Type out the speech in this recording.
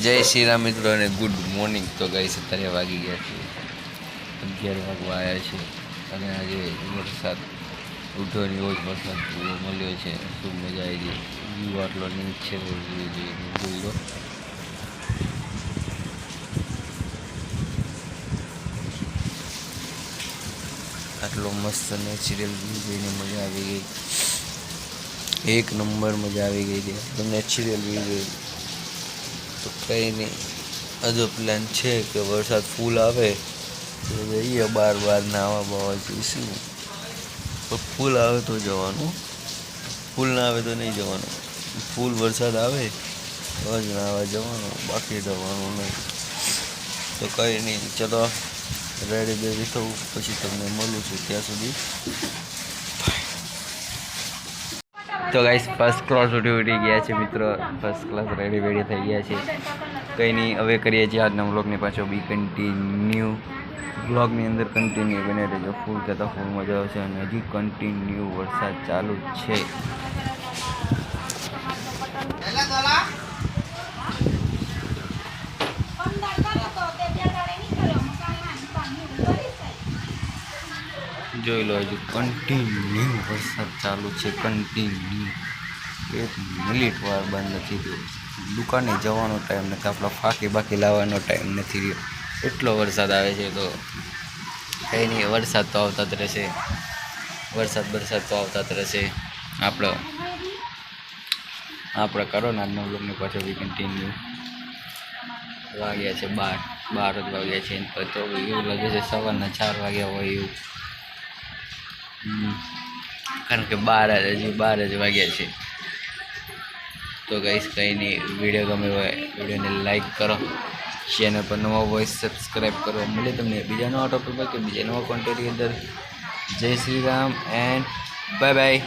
જય શ્રી રામ મિત્રો અને ગુડ મોર્નિંગ. તો ગઈ અત્યારે વાગી ગયા છે. અગિયાર વાગવા આવ્યા છે. અને આજે વરસાદ ઉઠ્યો ને એવો જ વરસાદ મળ્યો છે. ખૂબ મજા આવી ગઈ? વ્યૂ આટલો નીચ છે જોઈ લો. આટલો મસ્ત નેચરલ વ્યૂ જોઈને મજા આવી ગઈ. એક નંબર મજા આવી ગઈ છે. નેચરલ વ્યૂ જોઈ. તો કંઈ નહીં. હજુ પ્લાન છે કે વરસાદ ફૂલ આવે, તો જઈએ બાર બાર નાવા બાવા જઈશું તો ફૂલ આવે તો જવાનું. ફૂલ ના આવે તો નહીં જવાનું. ફૂલ વરસાદ આવે તો જ નાવા જવાનું. બાકી જવાનું નહીં. તો કંઈ નહીં. ચલો રેડી બેડી થવું. પછી તમને મળું છું ત્યાં સુધી. તો ગાઈસ ફર્સ્ટ ક્લાસ ઉઠી ઉઠી ગયા છે મિત્રો. ફર્સ્ટ ક્લાસ રેડી વેડી થઈ ગયા છે. કંઈ નહીં, હવે કરીએ છીએ આજના વ્લોગને પાછો. બી કન્ટિન્યુ બ્લોગની અંદર કન્ટિન્યુ બને રહેજો. ફૂલ કહેતા ફૂલ મજા આવશે અને હજી કન્ટિન્યુ વરસાદ ચાલુ છે. જોઈ લો હજુ કન્ટિન્યુ વરસાદ ચાલુ છે કન્ટિન્યુ એક મિનિટ વાર બંધ નથી થયો. દુકાને જવાનો ટાઈમ નથી, આપણો ફાંકી બાકી લાવવાનો ટાઈમ નથી રહ્યો એટલો વરસાદ આવે છે તો કંઈ નહીં, વરસાદ તો આવતા જ રહેશે. વરસાદ વરસાદ તો આવતા જ રહેશે. આપણો આપણે કરો ને આજનો બ્લોગને પાછો બી કન્ટિન્યુ વાગ્યા છે બાર બાર જ વાગ્યા છે. તો એવું લાગે છે સવારના ચાર વાગ્યા હોય એવું. કારણ કે બાર હજી બાર જ વાગ્યા છે. તો ગાઈસ કંઈ નહીં વીડિયો ગમે હોય વિડીયોને લાઇક કરો. ચેનલ પર નવા વોઇસ સબસ્ક્રાઈબ કરો મળે તમને બીજા નવા ટોપિક કે બીજા નવા કોન્ટેન્ટની અંદર. જય Shri Ram and bye bye